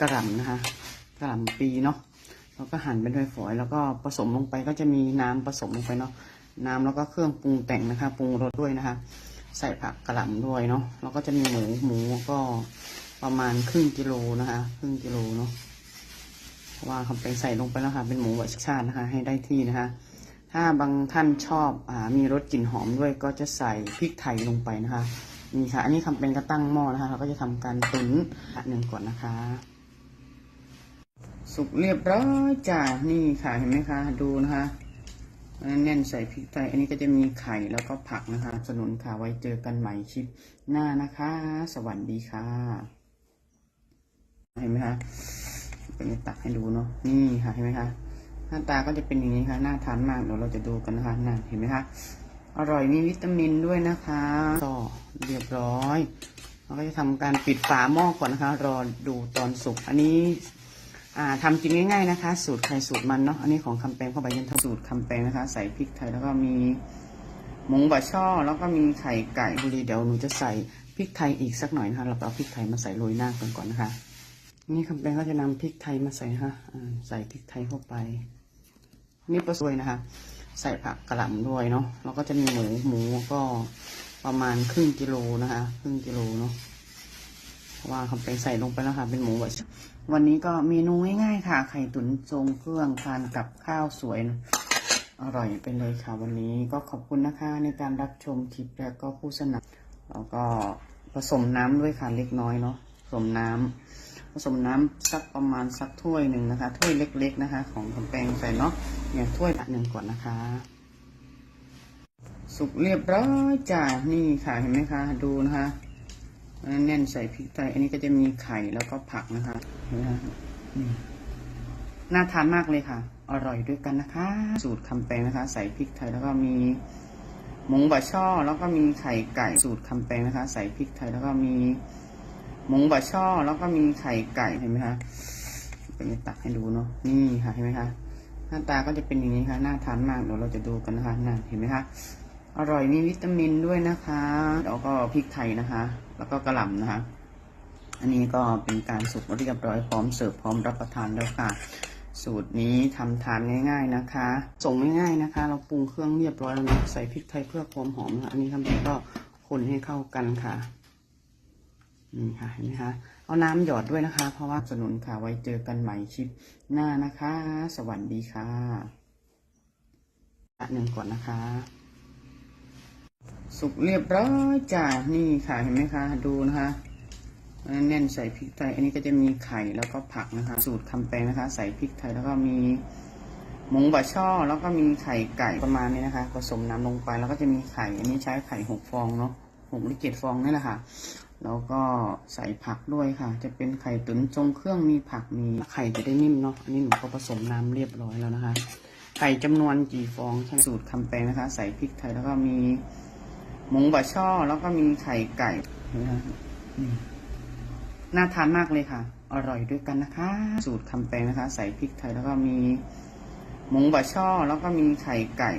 กระหล่ำนะคะกระหล่ำปีเนาะแล้วก็หั่นเป็นฝอยๆแล้วก็ผสมลงไปก็จะมีน้ำผสมลงไปเนาะน้ำแล้วก็เครื่องปรุงแต่งนะคะปรุงรสด้วยนะคะ ใส่ผักกระหล่ำด้วยเนาะแล้วก็จะมีหมูหมูก็ประมาณครึ่งกิโลนะคะครึ่งกิโลเนาะเพราะว่าเขาไปใส่ลงไปแล้วค่ะ เป็นหมูแบบชาตินะคะ ให้ได้ที่นะคะ ถ้าบางท่านชอบอมีรสกลิ่นหอมด้วยก็จะใส่พริกไทยลงไปนะคะนี่ค่ะ อันนี้ทำเป็นกระตั้งหม้อนะคะ เราก็จะทำการตุ๋นหนึ่งก่อนนะคะ สุกเรียบร้อยจ้านี่ค่ะเห็นไหมคะดูนะคะแน่นใส่พริกไทยอันนี้ก็จะมีไข่แล้วก็ผักนะคะ สนุนค่ะไว้เจอกันใหม่คลิปหน้านะคะ สวัสดีค่ะ เห็นไหมคะเป็นตักให้ดูเนาะนี่ค่ะเห็นไหมคะหน้าตาก็จะเป็นอย่างนี้ค่ะน่าทานมากเดี๋ยวเราจะดูกันนะคะน่าเห็นไหมคะอร่อยมีวิตามินด้วยนะคะก็เรียบร้อยเราก็จะทำการปิดฝาหม้อก่อนนะคะ รอดูตอนสุกอันนี้ ทำกินง่ายๆนะคะ สูตรใครสูตรมันเนาะอันนี้ของคำแปงพ่อใบยันทสูตรคำแปงนะคะ ใส่พริกไทยแล้วก็มีหมูบะช่อ แล้วก็มีไข่ไก่บุรีเดี๋ยวหนูจะใส่พริกไทยอีกสักหน่อยนะคะเราเอาพริกไทยมาใส่โรยหน้ากันก่อนนะคะ นี่คำแปงก็จะนำพริกไทยมาใส่นะคะอ่าใส่พริกไทยเข้าไป นี่ปลาซวยนะคะ ใส่ผักกระหล่ำด้วยเนาะแล้วก็จะมีหมูหมูก็ประมาณครึ่งกิโลนะคะ ครึ่งกิโลเนาะ ว่าเขาไปใส่ลงไปแล้วค่ะเป็นหมูบบวันนี้ก็เมนูง่ายๆค่ะ ไข่ตุ๋นทรงเครื่องทานกับข้าวสวย อร่อยไปเลยค่ะ วันนี้ก็ขอบคุณนะคะในการรับชมคลิปแล้วก็ผู้สนับแล้วก็ผสมน้ำด้วยค่ะเล็กน้อยเนาะผสมน้ำผสมน้ำสักประมาณสักถ้วยหนึ่งนะคะ ถ้วยเล็ก ๆนะคะ ของคำแปงใส่เนาะเนี่ยถ้วยละหนึ่งก่อนนะคะ สุกเรียบร้อยจ้านี่ค่ะเห็นไหมคะดูนะคะ แน่นใส่พริกไทย อันนี้ก็จะมีไข่แล้วก็ผักนะคะนี่น่าทานมากเลยค่ะ อร่อยด้วยกันนะคะ สูตรคำแปงนะคะ ใส่พริกไทยแล้วก็มีหมูบะช่อ แล้วก็มีไข่ไก่สูตรคำแปงนะคะ ใส่พริกไทยแล้วก็มีหมูบะช่อ แล้วก็มีไข่ไก่เห็นไหมคะเป็นตักให้ดูเนาะนี่ค่ะเห็นไหมคะหน้าตาก็จะเป็นอย่างนี้ค่ะน่าทานมากเดี๋ยวเราจะดูกันนะคะน่าเห็นไหมคะอร่อยมีวิตามินด้วยนะคะแล้วก็พริกไทยนะคะ แล้วก็กระหล่ำนะคะอันนี้ก็เป็นการสุกเรียบร้อยพร้อมเสิร์ฟพร้อมรับประทานแล้วค่ะ สูตรนี้ทำทานง่าย ๆนะคะ ส่งง่ายๆนะคะ เราปรุงเครื่องเรียบร้อยแล้วนะใส่พริกไทยเพื่อความหอมนะคะอันนี้ทำเองก็คนให้เข้ากันค่ะนี่ค่ะเห็นไหมคะเอาน้ำหยอดด้วยนะคะ เพราะว่าสนุนค่ะไว้เจอกันใหม่คลิปหน้านะคะ สวัสดีค่ะอันหนึ่งก่อนนะคะ สุกเรียบร้อยจ้านี่ค่ะเห็นไหมคะดูนะคะแน่นใส่พริกไทย อันนี้ก็จะมีไข่แล้วก็ผักนะคะ สูตรคำแปงนะคะ ใส่พริกไทยแล้วก็มีหมูบะช่อ แล้วก็มีไข่ไก่ประมาณนี้นะคะ ผสมน้ำลงไปแล้วก็จะมีไข่ อันนี้ใช้ไข่หกฟองเนาะหกหรือเจ็ดฟองนี่แหละค่ะ แล้วก็ใส่ผักด้วยค่ะ จะเป็นไข่ตุ๋นทรงเครื่องมีผักมีไข่จะได้นิ่มเนาะอันนี้หนูก็ผสมน้ำเรียบร้อยแล้วนะคะ ไข่จำนวนกี่ฟองใช่สูตรคำแปงนะคะ ใส่พริกไทยแล้วก็มี หมูบะช่อแล้วก็มีไข่ไก่น่าทานมากเลยค่ะ อร่อยด้วยกันนะคะ สูตรคำแปงนะคะ ใส่พริกไทยแล้วก็มีหมูบะช่อแล้วก็มีไข่ไก่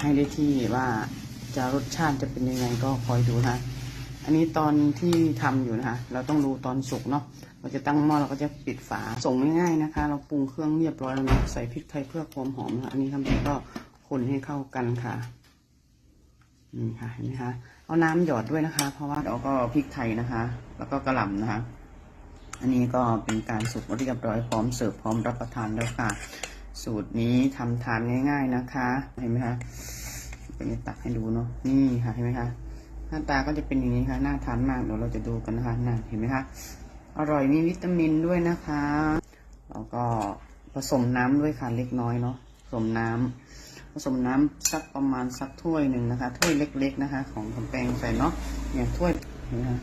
ให้ได้ที่ว่าจะรสชาติจะเป็นยังไงก็คอยดูนะคะอันนี้ตอนที่ทำอยู่นะคะเราต้องดูตอนสุกเนาะเราจะตั้งหม้อเราก็จะปิดฝาส่งง่ายๆนะคะ เราปรุงเครื่องเรียบร้อยแล้วนะใส่พริกไทยเพื่อความหอมนะคะอันนี้ทำเองก็คนให้เข้ากันค่ะ นี่ค่ะเห็นไหมคะ เอาน้ำหยอดด้วยนะคะ เพราะว่าแล้วก็พริกไทยนะคะ แล้วก็กระหล่ำนะคะ อันนี้ก็เป็นการสุกเรียบร้อยพร้อมเสิร์ฟพร้อมรับประทานแล้วค่ะ สูตรนี้ทำทานง่าย ๆนะคะ เห็นไหมคะเป็นตักให้ดูเนาะ นี่ค่ะเห็นไหมคะ หน้าตาก็จะเป็นอย่างนี้ค่ะน่าทานมากเดี๋ยวเราจะดูกันนะคะน่าเห็นไหมคะ อร่อยมีวิตามินด้วยนะคะ แล้วก็ผสมน้ำด้วยค่ะเล็กน้อยเนาะ ผสมน้ำผ สมน้ำสักประมาณสักถ้วยหนึ่งนะคะ ถ้วยเล็ก ๆนะคะ ของคำแปงใส่เนาะเนี่ยถ้วยนะ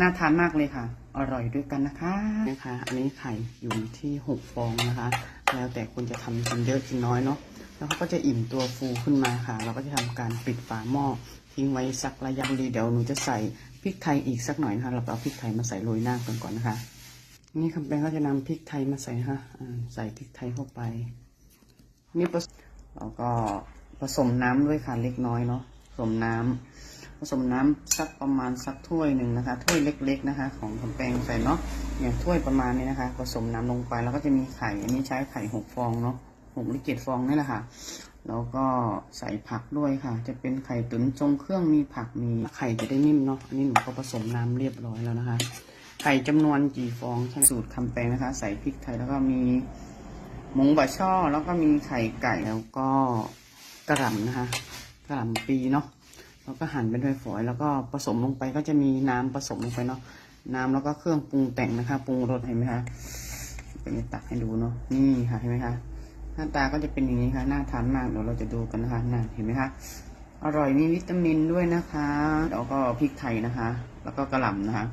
น่าทานมากเลยค่ะ อร่อยด้วยกันนะคะนะคะ อันนี้ไข่อยู่ที่หกฟองนะคะ แล้วแต่คุณจะทำกินเยอะกินน้อยเนาะแล้วเขาก็จะอิ่มตัวฟูขึ้นมาค่ะ เราก็จะทำการปิดฝาหม้อทิ้งไว้สักระยะดีเดี๋ยวหนูจะใส่พริกไทยอีกสักหน่อยนะคะเราเอาพริกไทยมาใส่โรยหน้ากันก่อนนะคะ นี่คำแปงก็จะนำพริกไทยมาใส่นะคะอ่าใส่พริกไทยเข้าไป นี่ผสแล้วก็ผสมน้ำด้วยค่ะเล็กน้อยเนาะผสมน้ำผสมน้ำสักประมาณสักถ้วยหนึ่งนะคะ ถ้วยเล็ก ๆนะคะ ของคำแปงใส่เนาะเนี่ยถ้วยประมาณนี้นะคะ ผสมน้ำลงไปแล้วก็จะมีไข่ อันนี้ใช้ไข่หกฟองเนาะหกหรือเจ็ดฟองนี่แหละค่ะแล้วก็ใส่ผักด้วยค่ะ จะเป็นไข่ตุ๋นทรงเครื่องมีผักมีไข่จะได้นิ่มเนาะอันนี้หนูก็ผสมน้ำเรียบร้อยแล้วนะคะ ไข่จำนวนกี่ฟองใช่สูตรคำแปงนะคะ ใส่พริกไทยแล้วก็มี หมูบะช่อแล้วก็มีไข่ไก่แล้วก็กระหล่ำนะคะกระหล่ำปีเนาะแล้วก็หั่นเป็นถ้วยฝอยแล้วก็ผสมลงไปก็จะมีน้ำผสมลงไปเนาะน้ำแล้วก็เครื่องปรุงแต่งนะคะปรุงรสเห็นไหมคะเป็นตักให้ดูเนาะนี่ค่ะเห็นไหมคะหน้าตาก็จะเป็นอย่างนี้ค่ะน่าทานมากเดี๋ยวเราจะดูกันนะคะน่าเห็นไหมคะอร่อยมีวิตามินด้วยนะคะแล้วก็พริกไทยนะคะ แล้วก็กระหล่ำนะคะ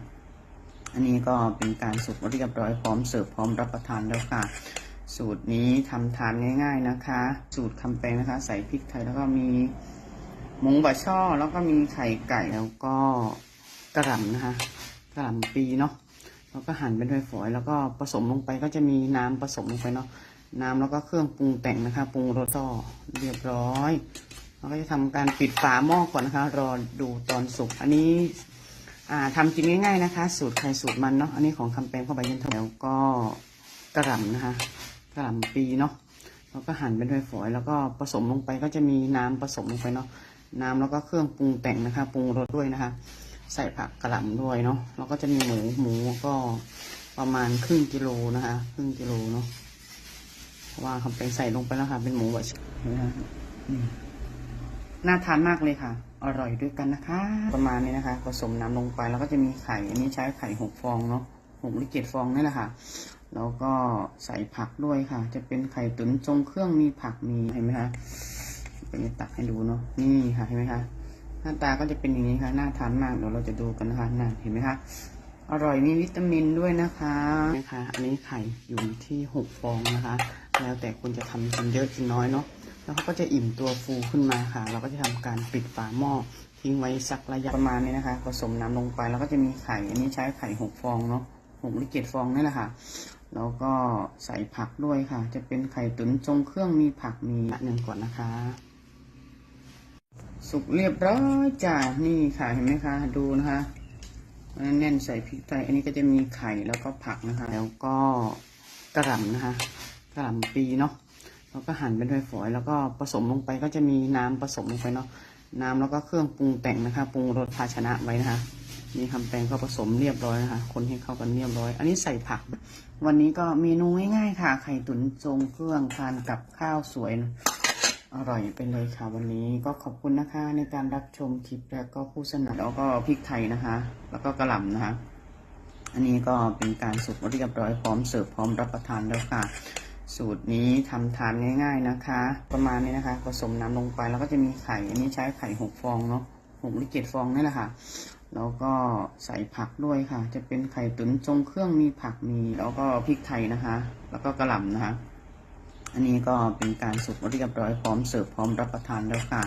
อันนี้ก็เป็นการสุกเรียบร้อยพร้อมเสิร์ฟพร้อมรับประทานแล้วค่ะ สูตรนี้ทำทานง่าย ๆนะคะ สูตรคำแปงนะคะ ใส่พริกไทยแล้วก็มีหมูบะช่อแล้วก็มีไข่ไก่แล้วก็กระหล่ำนะคะกระหล่ำปีเนาะแล้วก็หั่นเป็นถ้วยฝอย แล้วก็ผสมลงไปก็จะมีน้ำผสมลงไปเนาะน้ำแล้วก็เครื่องปรุงแต่งนะคะปรุงรสก็เรียบร้อยเราก็จะทำการปิดฝาหม้อก่อนนะคะ รอดูตอนสุกอันนี้อ่าทำกินง่ายๆนะคะ สูตรใครสูตรมันเนาะอันนี้ของคำแปงเข้าไปยันทองแล้วก็กระหล่ำนะคะ กระหล่ำปีเนาะแล้วก็หั่นเป็นถ้วยฝอย แล้วก็ผสมลงไปก็จะมีน้ำผสมลงไปเนาะน้ำแล้วก็เครื่องปรุงแต่งนะคะปรุงรสด้วยนะคะ ใส่ผักกระหล่ำด้วยเนาะแล้วก็จะมีหมูหมูก็ประมาณครึ่งกิโลนะคะครึ่งกิโลเนาะเพราะว่าคำเป็นใส่ลงไปแล้วค่ะ เป็นหมูแบบนไหมคะอืมน่าทานมากเลยค่ะ อร่อยด้วยกันนะคะ ประมาณนี้นะคะ ผสมน้ำลงไปแล้วก็จะมีไข่ อันนี้ใช้ไข่หกฟองเนาะหกหรือเจ็ดฟองนี่แหละค่ะ แล้วก็ใส่ผักด้วยค่ะ จะเป็นไข่ตุ๋นทรงเครื่องมีผักมีเห็นไหมคะเป็นตักให้ดูเนาะนี่ค่ะเห็นไหมคะหน้าตาก็จะเป็นอย่างนี้ค่ะน่าทานมากเดี๋ยวเราจะดูกันนะคะน่าเห็นไหมคะอร่อยมีวิตามินด้วยนะคะนะคะอันนี้ไข่อยู่ที่หกฟองนะคะ แล้วแต่คุณจะทำกินเยอะกินน้อยเนาะแล้วเขาก็จะอิ่มตัวฟูขึ้นมาค่ะ เราก็จะทำการปิดฝาหม้อทิ้งไว้สักระยะประมาณนี้นะคะผสมน้ำลงไปแล้วก็จะมีไข่ อันนี้ใช้ไข่หกฟองเนาะหกหรือเจ็ดฟองนี่แหละค่ะ แล้วก็ใส่ผักด้วยค่ะ จะเป็นไข่ตุ๋นทรงเครื่องมีผักมีหนึ่งก่อนนะคะ สุกเรียบร้อยจ้านี่ค่ะเห็นไหมคะดูนะคะแน่นใส่พริกไทยอันนี้ก็จะมีไข่แล้วก็ผักนะคะ แล้วก็กระหล่ำนะคะกระหล่ำปีเนาะแล้วก็หั่นเป็นถ้วยฝอย แล้วก็ผสมลงไปก็จะมีน้ำผสมลงไปเนาะน้ำแล้วก็เครื่องปรุงแต่งนะคะ ปรุงรสภาชนะไว้นะคะ มีคำแปลงก็ผสมเรียบร้อยนะคะ คนให้เข้ากันเรียบร้อย อันนี้ใส่ผัก วันนี้ก็เมนูง่ายๆค่ะ ไข่ตุ๋นทรงเครื่องทานกับข้าวสวย อร่อยไปเลยค่ะ วันนี้ก็ขอบคุณนะคะในการรับชมคลิปแล้วก็ผู้สนับแล้วก็พริกไทยนะคะ แล้วก็กระหล่ำนะคะ อันนี้ก็เป็นการสุกเรียบร้อยพร้อมเสิร์ฟพร้อมรับประทานแล้วค่ะ สูตรนี้ทำทานง่าย ๆนะคะ ประมาณนี้นะคะ ผสมน้ำลงไปแล้วก็จะมีไข่ อันนี้ใช้ไข่หกฟองเนาะหกหรือเจ็ดฟองนี่แหละค่ะ แล้วก็ใส่ผักด้วยค่ะ จะเป็นไข่ตุ๋นทรงเครื่องมีผักมีแล้วก็พริกไทยนะคะ แล้วก็กระหล่ำนะคะ อันนี้ก็เป็นการสุกเรียบร้อยพร้อมเสิร์ฟพร้อมรับประทานแล้วค่ะ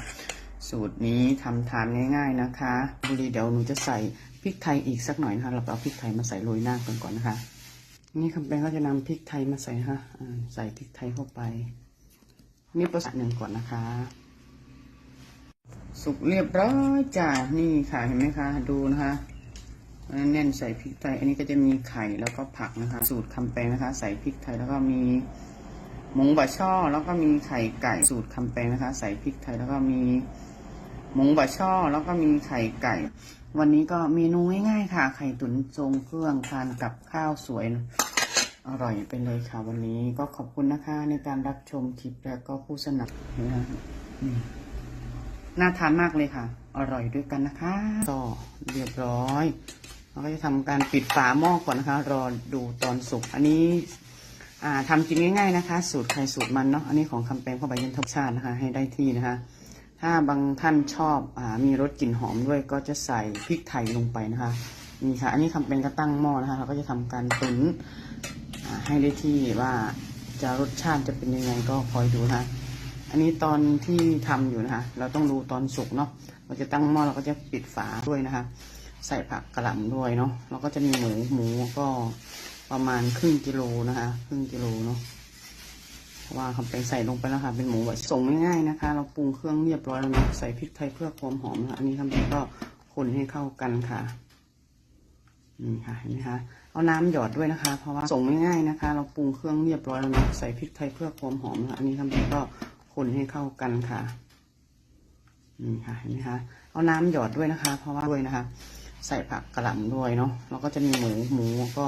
สูตรนี้ทำทานง่าย ๆนะคะบุรีเดี๋ยวหนูจะใส่พริกไทยอีกสักหน่อยนะคะเราเอาพริกไทยมาใส่โรยหน้ากันก่อนนะคะ นี่คำแปลงก็จะนำพริกไทยมาใส่นะคะอ่าใส่พริกไทยเข้าไป นี่ประสานหนึ่งก่อนนะคะ สุกเรียบร้อยจ้านี่ค่ะเห็นไหมคะดูนะคะแน่นใส่พริกไทย อันนี้ก็จะมีไข่แล้วก็ผักนะคะ สูตรคำแปลงนะคะ ใส่พริกไทยแล้วก็มีหมูบะช่อ แล้วก็มีไข่ไก่สูตรคำแปลงนะคะ ใส่พริกไทยแล้วก็มีหมูบะช่อ แล้วก็มีไข่ไก่ วันนี้ก็เมนูง่ายๆค่ะ ไข่ตุ๋นทรงเครื่องทานกับข้าวสวยอร่อยไปเลยค่ะ วันนี้ก็ขอบคุณนะคะในการรับชมคลิปแล้วก็ผู้สนับสนุน น่าทานมากเลยค่ะ อร่อยด้วยกันนะคะก็เรียบร้อยเราก็จะทำการปิดฝาหม้อก่อนนะคะ รอดูตอนสุกอันนี้อ่าทำกินง่ายๆนะคะ สูตรใครสูตรมันเนาะอันนี้ของคำแปลงเข้าไปยันทบชาตินะคะ ให้ได้ที่นะคะ ถ้าบางท่านชอบอมีรสกลิ่นหอมด้วยก็จะใส่พริกไทยลงไปนะคะนี่ค่ะ อันนี้คำเป็นก็ตั้งหม้อนะคะ เราก็จะทำการตุ๋นให้ได้ที่ว่าจะรสชาติจะเป็นยังไงก็คอยดูนะคะ อันนี้ตอนที่ทำอยู่นะคะ เราต้องดูตอนสุกเนาะ เราจะตั้งหม้อเราก็จะปิดฝาด้วยนะคะ ใส่ผักกระหล่ำด้วยเนาะแล้วก็จะมีหมู หมูก็ประมาณครึ่งกิโลนะคะ ครึ่งกิโลเนาะเพราะว่าคำเป็นใส่ลงไปแล้วค่ะ เป็นหมูแบบส่งง่ายๆนะคะ เราปรุงเครื่องเรียบร้อยแล้วนะใส่พริกไทยเพื่อความหอมนะคะอันนี้คำเป็นก็คนให้เข้ากันค่ะนี่ค่ะเห็นไหมคะเอาน้ำหยอดด้วยนะคะ เพราะว่าส่งง่ายนะคะ เราปรุงเครื่องเรียบร้อยแล้วนะใส่พริกไทยเพื่อความหอมนะคะอันนี้ทำไปก็ คนให้เข้ากันค่ะ นี่ค่ะเห็นไหมคะ เอาน้ำหยอดด้วยนะคะ เพราะว่าด้วยนะคะ ใส่ผักกระหล่ำด้วยเนาะ แล้วก็จะมีหมู หมูก็